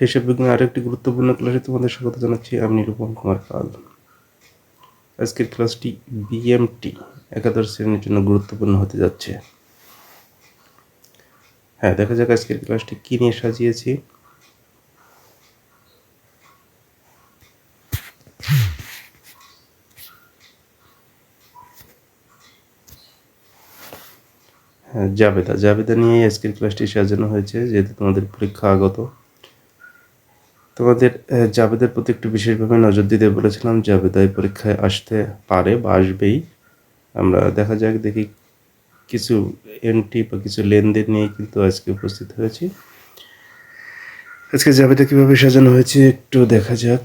হিসাব আরেকটি গুরুত্বপূর্ণ ক্লাসে তোমাদের স্বাগত জানাচ্ছি। আমি নিরূপম কুমার পাল। আজকের ক্লাসটি বিএমটি একাদশ শ্রেণির জন্য গুরুত্বপূর্ণ হতে যাচ্ছে। হ্যাঁ দেখা যাক আজকের ক্লাসটি কী নিয়ে সাজিয়েছি। হ্যাঁ জাবেদা। জাবেদা নিয়েই আজকের ক্লাসটি সাজানো হয়েছে, যেহেতু তোমাদের পরীক্ষা আগত। তোমাদের জাবেদের প্রতি একটু বিশেষভাবে নজর দিতে বলেছিলাম, জাবেদা এই পরীক্ষায় আসতে পারে বা আসবেই। আমরা দেখা যাক, দেখি কিছু এন্ট্রি বা কিছু লেনদেন নিয়ে কিন্তু আজকে উপস্থিত হয়েছি। আজকে জাবেদা কীভাবে সাজানো হয়েছে একটু দেখা যাক।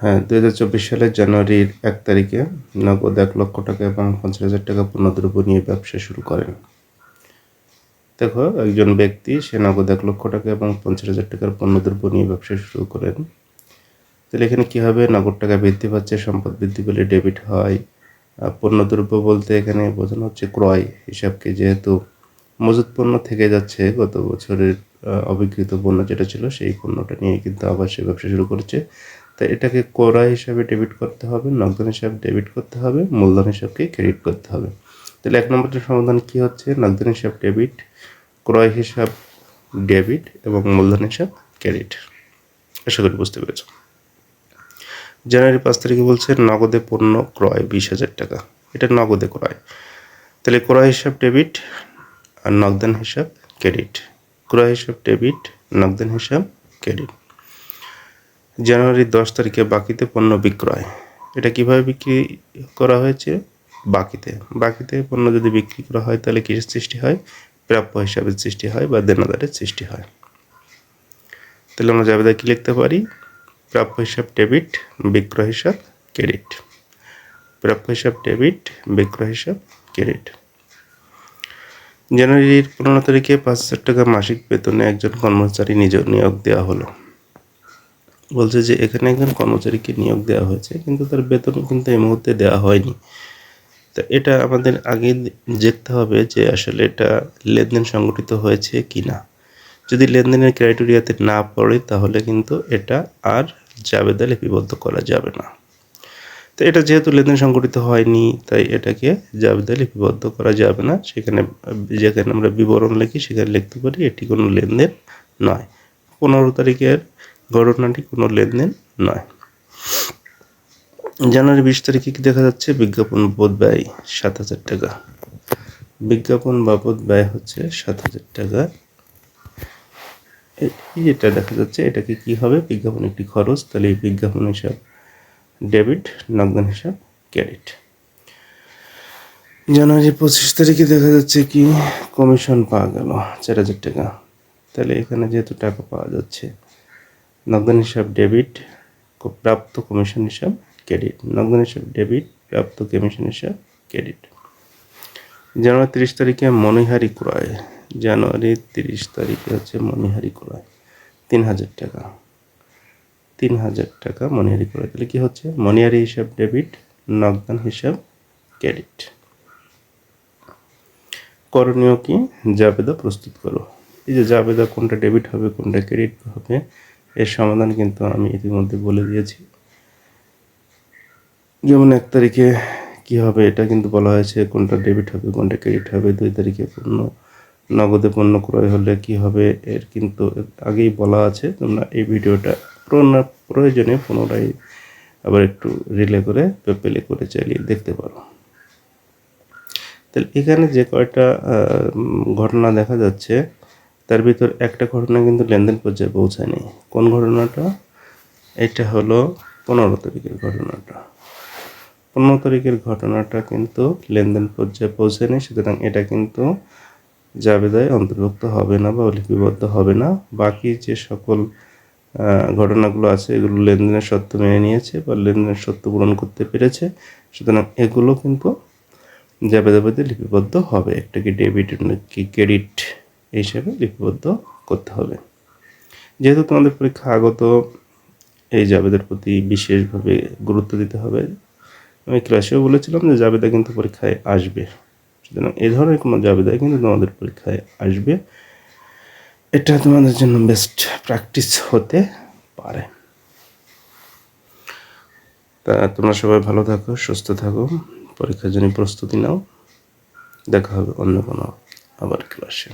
হ্যাঁ দু হাজার চব্বিশ সালের জানুয়ারির এক তারিখে নগদ এক লক্ষ টাকা এবং পঞ্চাশ হাজার টাকা পণ্যদ্রব্য নিয়ে ব্যবসা শুরু করেন। দেখো, একজন ব্যক্তি, সে নগদ এক লক্ষ টাকা এবং পঞ্চাশ হাজার টাকার পণ্যদ্রব্য নিয়ে ব্যবসা শুরু করেন। তাহলে এখানে কী হবে? নগদ টাকা বৃদ্ধি পাচ্ছে, সম্পদ বৃদ্ধি পেলে ডেবিট হয়। পণ্যদ্রব্য বলতে এখানে বোঝানো হচ্ছে ক্রয় হিসাবকে, যেহেতু মজুত পণ্য থেকে যাচ্ছে, গত বছরের অবিকৃত পণ্য যেটা ছিল, সেই পণ্যটা নিয়ে কিন্তু আবার সে ব্যবসা শুরু করেছে। তাই এটাকে ক্রয় হিসাবে ডেবিট করতে হবে নগদান হিসাবে ডেবিট করতে হবে, মূলধন হিসাবকে ক্রেডিট করতে হবে। তাহলে এক নম্বরটার সমাধান কি হচ্ছে? নগদান হিসাব ডেবিট ক্রয় হিসাব ডেবিট এবং মূলধন হিসাব ক্রেডিট আশা করি বুঝতে পেরেছ। জানুয়ারি পাঁচ তারিখে বলছে নগদে পণ্য ক্রয় বিশ হাজার টাকা। এটা নগদে ক্রয়। তাহলে ক্রয় হিসাব ডেবিট আর নগদান হিসাব ক্রেডিট ক্রয় হিসাব ডেবিট নগদান হিসাব ক্রেডিট জানুয়ারির দশ তারিখে বাকিতে পণ্য বিক্রয়। এটা কীভাবে বিক্রি করা হয়েছে? বাকিতে। বাকিতে পণ্য যদি বিক্রি করা হয়, তাহলে কিসের সৃষ্টি হয়, প্রাপ্য হিসাবের সৃষ্টি হয় বা দেনাদারের সৃষ্টি হয়। তাহলে আমরা জাবেদা কি লিখতে পারি? প্রাপ্য হিসাব ডেবিট, বিক্রয় হিসাব, ক্রেডিট। প্রাপ্য হিসাব ডেবিট, বিক্রয় হিসাব, ক্রেডিট। জানুয়ারির পনেরো তারিখে পাঁচ হাজার টাকা মাসিক বেতনে একজন কর্মচারী নিজ নিয়োগ দেওয়া হলো। বলছে যে, এখানে একজন কর্মচারীকে নিয়োগ দেওয়া হয়েছে, কিন্তু তার বেতন কিন্তু এই মুহূর্তে দেওয়া হয়নি। তা এটা আমাদের আগে দেখতে হবে যে আসলে এটা লেনদেন সংগঠিত হয়েছে কি না যদি লেনদেনের ক্রাইটেরিয়াতে না পড়ে, তাহলে কিন্তু এটা আর জাবেদা লিপিবদ্ধ করা যাবে না। তো এটা যেহেতু লেনদেন সংগঠিত হয়নি, তাই এটাকে জাবেদা লিপিবদ্ধ করা যাবে না। সেখানে, যেখানে আমরা বিবরণ লিখি, সেখানে লিখতে পারি এটি কোনো লেনদেন নয়। পনেরো তারিখের ঘটনাটি কোনো লেনদেন নয়। জানুয়ারি বিশ তারিখে কি দেখা যাচ্ছে? বিজ্ঞাপন বাবদ ব্যয় সাত হাজার টাকা। বিজ্ঞাপন বাবদ ব্যয় হচ্ছে সাত হাজার টাকা। যেটা দেখা যাচ্ছে, এটাকে কি হবে? বিজ্ঞাপন একটি খরচ, তাহলে এই বিজ্ঞাপন হিসাব ডেবিট, নগদান হিসাব, ক্রেডিট। জানুয়ারি পঁচিশ তারিখে দেখা যাচ্ছে কি? কমিশন পাওয়া গেল চার হাজার টাকা। তাহলে এখানে যেহেতু টাকা পাওয়া যাচ্ছে, নগদান হিসাব, ডেবিট, প্রাপ্ত কমিশন হিসাব ক্রেডিট নগদান হিসাব ডেবিট, প্রাপ্ত কমিশন হিসাব ক্রেডিট। জানুয়ারি তিরিশ তারিখে মণিহারি ক্রয়। জানুয়ারি তিরিশ তারিখে হচ্ছে মণিহারি ক্রয়। তিন হাজার টাকা। তিন হাজার টাকা মণিহারি ক্রয়। তাহলে কী হচ্ছে? মণিহারি হিসাব ডেবিট নগদান হিসাব ক্রেডিট। করণীয় কি? জাবেদা প্রস্তুত করো। এই যে জাবেদা কোনটা ডেবিট হবে, কোনটা ক্রেডিট হবে, এর সমাধান কিন্তু আমি ইতিমধ্যে বলে দিয়েছি। যেমন এক তারিখে কি হবে, এটা কিন্তু বলা হয়েছে, কোনটা ডেবিট হবে, কোনটা ক্রেডিট হবে, দুই তারিখে পণ্য নগদে পণ্য ক্রয় হলে কি হবে, এর কিন্তু আগেই বলা আছে। তোমরা এই ভিডিওটা প্রয়োজনে পুনরায় আবার একটু রিলে করে প্লে করে চালিয়ে দেখতে পারো। তাহলে এখানে যে কয়টা ঘটনা দেখা যাচ্ছে, তার ভিতর একটা ঘটনা কিন্তু লেনদেন পর্যায়ে পৌঁছায়নি। কোন ঘটনাটা? এটা হলো পনেরো তারিখের ঘটনাটা। পনেরো তারিখের ঘটনাটা কিন্তু লেনদেন পর্যায়ে পৌঁছায়নি সুতরাং এটা কিন্তু জাবেদায় অন্তর্ভুক্ত হবে না বা লিপিবদ্ধ হবে না। বাকি যে সকল ঘটনাগুলো আছে, এগুলো লেনদেনের সত্য মেনে নিয়েছে বা লেনদেনের সত্য পূরণ করতে পেরেছে, সুতরাং এগুলো কিন্তু জাবেদাবাদে লিপিবদ্ধ হবে। একটাকে ডেবিট কি ক্রেডিট হিসাবে লিপিবদ্ধ করতে হবে। যেহেতু তোমাদের পরীক্ষা আগত, এই জাবেদের প্রতি বিশেষভাবে গুরুত্ব দিতে হবে। আমি ক্লাসেও বলেছিলাম যে জাবেদা কিন্তু পরীক্ষায় আসবে। সুতরাং এই ধরনের কোনো জাবেদায় কিন্তু তোমাদের পরীক্ষায় আসবে। এটা তোমাদের জন্য বেস্ট প্র্যাকটিস হতে পারে। তা তোমরা সবাই ভালো থাকো, সুস্থ থাকো, পরীক্ষার জন্য প্রস্তুতি নাও। দেখা হবে অন্য কোনো আবার ক্লাসে